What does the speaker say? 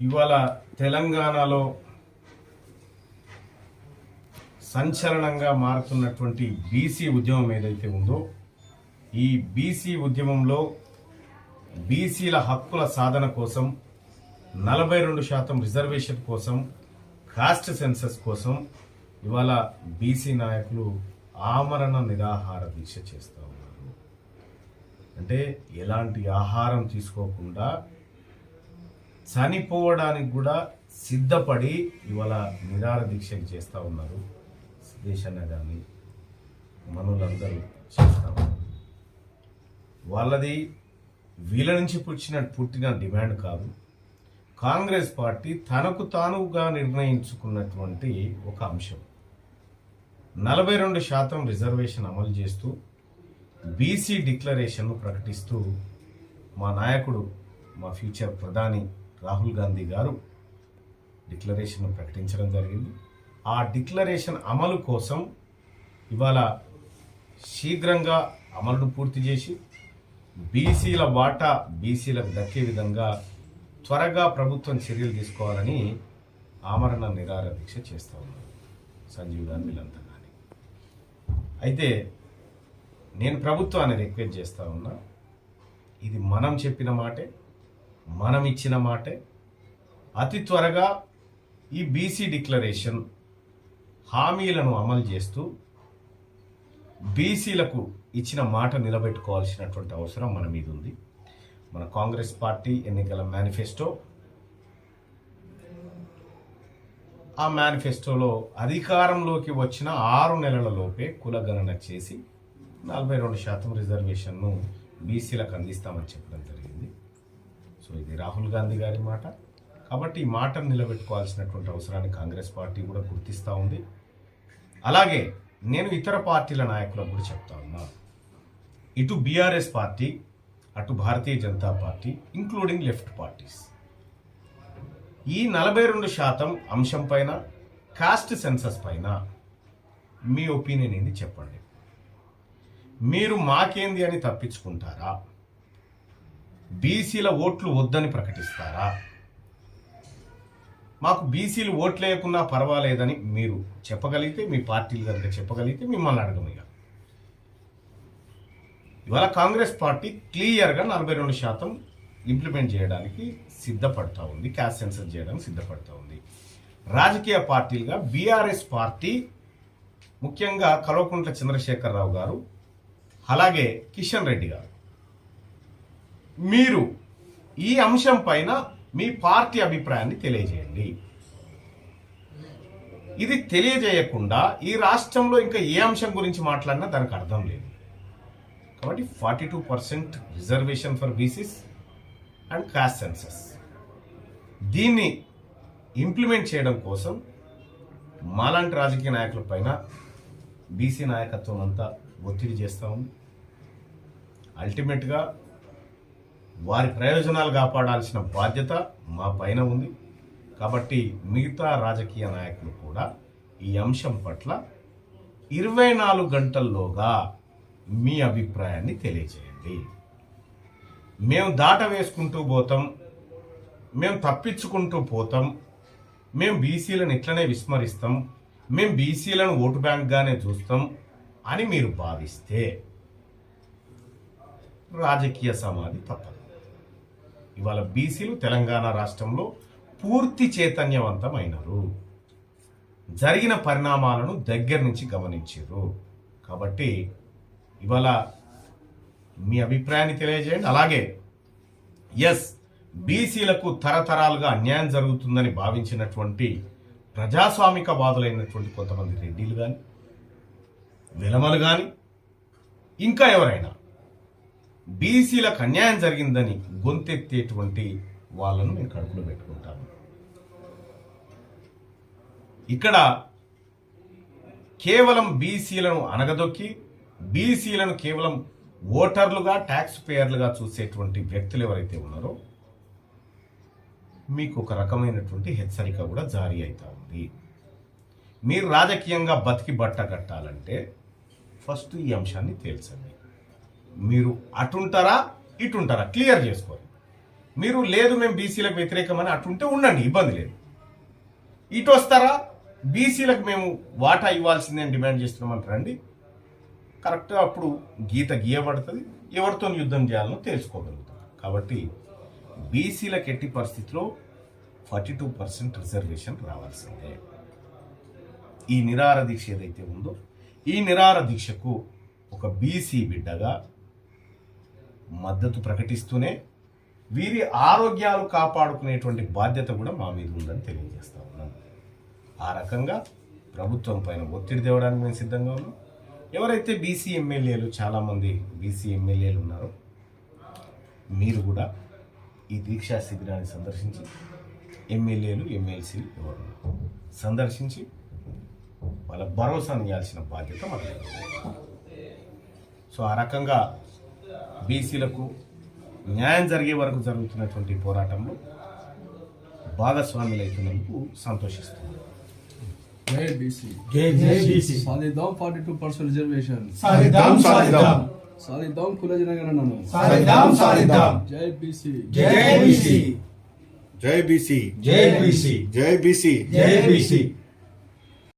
ఇవాళ తెలంగాణలో సంచలనంగా మారుతున్నటువంటి బీసీ ఉద్యమం ఏదైతే ఉందో ఈ బీసీ ఉద్యమంలో బీసీల హక్కుల సాధన కోసం నలభై రెండు శాతం రిజర్వేషన్ కోసం కాస్ట్ సెన్సస్ కోసం ఇవాళ బీసీ నాయకులు ఆమరణ నిరాహార దీక్ష చేస్తూ ఉన్నారు. అంటే ఎలాంటి ఆహారం తీసుకోకుండా చనిపోవడానికి కూడా సిద్ధపడి ఇవాళ నిరాహార దీక్షలు చేస్తూ ఉన్నారు. సిద్ధేశన్న కానీ మనులందరూ చేస్తూ ఉన్నారు. వాళ్ళది వీళ్ళ నుంచి పుట్టిన పుట్టిన డిమాండ్ కాదు. కాంగ్రెస్ పార్టీ తనకు తానుగా నిర్ణయించుకున్నటువంటి ఒక అంశం. నలభై రెండు శాతం రిజర్వేషన్ అమలు చేస్తూ బీసీ డిక్లరేషన్ను ప్రకటిస్తూ మా నాయకుడు మా ఫ్యూచర్ ప్రధాని రాహుల్ గాంధీ గారు డిక్లరేషన్ను ప్రకటించడం జరిగింది. ఆ డిక్లరేషన్ అమలు కోసం ఇవాళ శీఘ్రంగా అమలును పూర్తి చేసి బీసీల వాటా బీసీలకు దక్కే విధంగా త్వరగా ప్రభుత్వం చర్యలు తీసుకోవాలని ఆమరణ నిరాహార దీక్ష చేస్తూ ఉన్నారు సంజీవ్ గాంధీ వీళ్ళంతా కానీ అయితే నేను ప్రభుత్వాన్ని రిక్వెస్ట్ చేస్తా ఉన్నా ఇది మనం చెప్పిన మాటే మనం ఇచ్చిన మాటే. అతి త్వరగా ఈ బీసీ డిక్లరేషన్ హామీలను అమలు చేస్తూ బీసీలకు ఇచ్చిన మాట నిలబెట్టుకోవాల్సినటువంటి అవసరం మన మీద ఉంది. మన కాంగ్రెస్ పార్టీ ఎన్నికల మేనిఫెస్టో ఆ మేనిఫెస్టోలో అధికారంలోకి వచ్చిన ఆరు నెలలలోపే కులగణన చేసి నలభై రెండు శాతం రిజర్వేషన్ను బీసీలకు అందిస్తామని చెప్పడం జరిగింది. సో ఇది రాహుల్ గాంధీ గారి మాట. కాబట్టి ఈ మాటను నిలబెట్టుకోవాల్సినటువంటి అవసరాన్ని కాంగ్రెస్ పార్టీ కూడా గుర్తిస్తూ ఉంది. అలాగే నేను ఇతర పార్టీల నాయకులకు కూడా చెప్తా ఉన్నా. ఇటు బీఆర్ఎస్ పార్టీ అటు Bharatiya Janata party including left parties ఈ నలభై రెండు శాతం అంశం పైన కాస్ట్ సెన్సస్ పైన మీ ఒపీనియన్ ఏంది చెప్పండి. మీరు మాకేంది అని తప్పించుకుంటారా? బీసీల ఓట్లు వద్దని ప్రకటిస్తారా? మాకు బీసీలు ఓట్లు పర్వాలేదని మీరు చెప్పగలిగితే మీ పార్టీలు కనుక చెప్పగలిగితే మిమ్మల్ని అడగము ఇక. ఇవాళ కాంగ్రెస్ పార్టీ క్లియర్గా నలభై రెండు శాతం ఇంప్లిమెంట్ చేయడానికి సిద్ధపడతా ఉంది క్యాష్ సెన్సర్ చేయడానికి సిద్ధపడతా ఉంది. రాజకీయ పార్టీలుగా బీఆర్ఎస్ పార్టీ ముఖ్యంగా కల్వకుంట్ల చంద్రశేఖరరావు గారు అలాగే కిషన్ రెడ్డి గారు. మీరు ఈ అంశం పైన మీ పార్టీ అభిప్రాయాన్ని తెలియజేయండి. ఇది తెలియజేయకుండా ఈ రాష్ట్రంలో ఇంకా ఏ అంశం గురించి మాట్లాడినా దానికి అర్థం లేదు. కాబట్టి forty two percent reservation for BCs and caste census దీన్ని ఇంప్లిమెంట్ చేయడం కోసం మాలాంటి రాజకీయ నాయకుల పైన బీసీ నాయకత్వం అంతా ఒత్తిడి చేస్తూ ఉంది. అల్టిమేట్గా వారి ప్రయోజనాలు కాపాడాల్సిన బాధ్యత మా పైన ఉంది. కాబట్టి మిగతా రాజకీయ నాయకులు కూడా ఈ అంశం పట్ల ఇరవై నాలుగు గంటల్లోగా మీ అభిప్రాయాన్ని తెలియజేయండి. మేము దాట వేసుకుంటూ పోతాం. మేము తప్పించుకుంటూ పోతాం. మేము బీసీలను ఇట్లనే విస్మరిస్తాం. మేము బీసీలను ఓటు బ్యాంక్గానే చూస్తాం అని మీరు భావిస్తే రాజకీయ సమాధి తప్పదు. ఇవాళ బీసీలు తెలంగాణ రాష్ట్రంలో పూర్తి చైతన్యవంతమైనరు. జరిగిన పరిణామాలను దగ్గర నుంచి గమనించారు. కాబట్టి ఇవాళ మీ అభిప్రాయాన్ని తెలియజేయండి. అలాగే ఎస్ బీసీలకు తరతరాలుగా అన్యాయం జరుగుతుందని భావించినటువంటి ప్రజాస్వామిక వాదులైనటువంటి కొంతమంది రెడ్డిలు కానీ విలమలు కానీ ఇంకా ఎవరైనా బీసీలకు అన్యాయం జరిగిందని గొంతెత్తేటువంటి వాళ్ళను నేను కడుపులో పెట్టుకుంటాను. ఇక్కడ కేవలం బీసీలను అనగదొక్కి బీసీలను కేవలం ఓటర్లుగా ట్యాక్స్ పేయర్లుగా చూసేటువంటి వ్యక్తులు ఎవరైతే ఉన్నారో మీకు ఒక రకమైనటువంటి హెచ్చరిక కూడా జారీ అవుతా ఉంది. మీరు రాజకీయంగా బతికి బట్ట కట్టాలంటే ఫస్ట్ ఈ అంశాన్ని తేల్చండి. మీరు అటుంటారా ఇటుంటారా? క్లియర్ చేసుకోండి మీరు లేదు మేము బీసీలకు వ్యతిరేకమని అటుంటే ఉండండి ఇబ్బంది లేదు. ఇటు వస్తారా? బీసీలకు మేము వాటా ఇవ్వాల్సిందే డిమాండ్ చేస్తున్నామని రండి. కరెక్ట్గా అప్పుడు గీత గీయబడుతుంది. ఎవరితో యుద్ధం చేయాలనో తెలుసుకోగలుగుతాం. కాబట్టి బీసీలకు ఎట్టి పరిస్థితిలో ఫార్టీ టూ పర్సెంట్ రిజర్వేషన్ రావాల్సిందే. ఈ నిరార దీక్ష ఏదైతే ఉందో ఈ నిరార దీక్షకు ఒక బీసీ బిడ్డగా మద్దతు ప్రకటిస్తూనే వీరి ఆరోగ్యాలు కాపాడుకునేటువంటి బాధ్యత కూడా మా మీద ఉందని తెలియజేస్తా ఉన్నాం. ఆ రకంగా ప్రభుత్వం పైన ఒత్తిడి తేవడానికి మేము సిద్ధంగా ఉన్నాం. ఎవరైతే బీసీ ఎమ్మెల్యేలు చాలామంది బీసీ ఎమ్మెల్యేలు ఉన్నారో మీరు కూడా ఈ దీక్షా శిబిరాన్ని సందర్శించి ఎమ్మెల్యేలు ఎమ్మెల్సీలు ఎవరు సందర్శించి వాళ్ళ భరోసాను ఇవ్వాల్సిన బాధ్యత మనకు సో ఆ రకంగా బీసీలకు న్యాయం జరిగే వరకు జరుగుతున్నటువంటి పోరాటంలో భాగస్వాములైతున్నందుకు సంతోషిస్తున్నాను సాధిద్దాం కుల జనగణనను సాధిద్దాం జై బీసీ. జై బీసీ. జై బీసీ. జై బీసీ. జై బీసీ. జై బీసీ.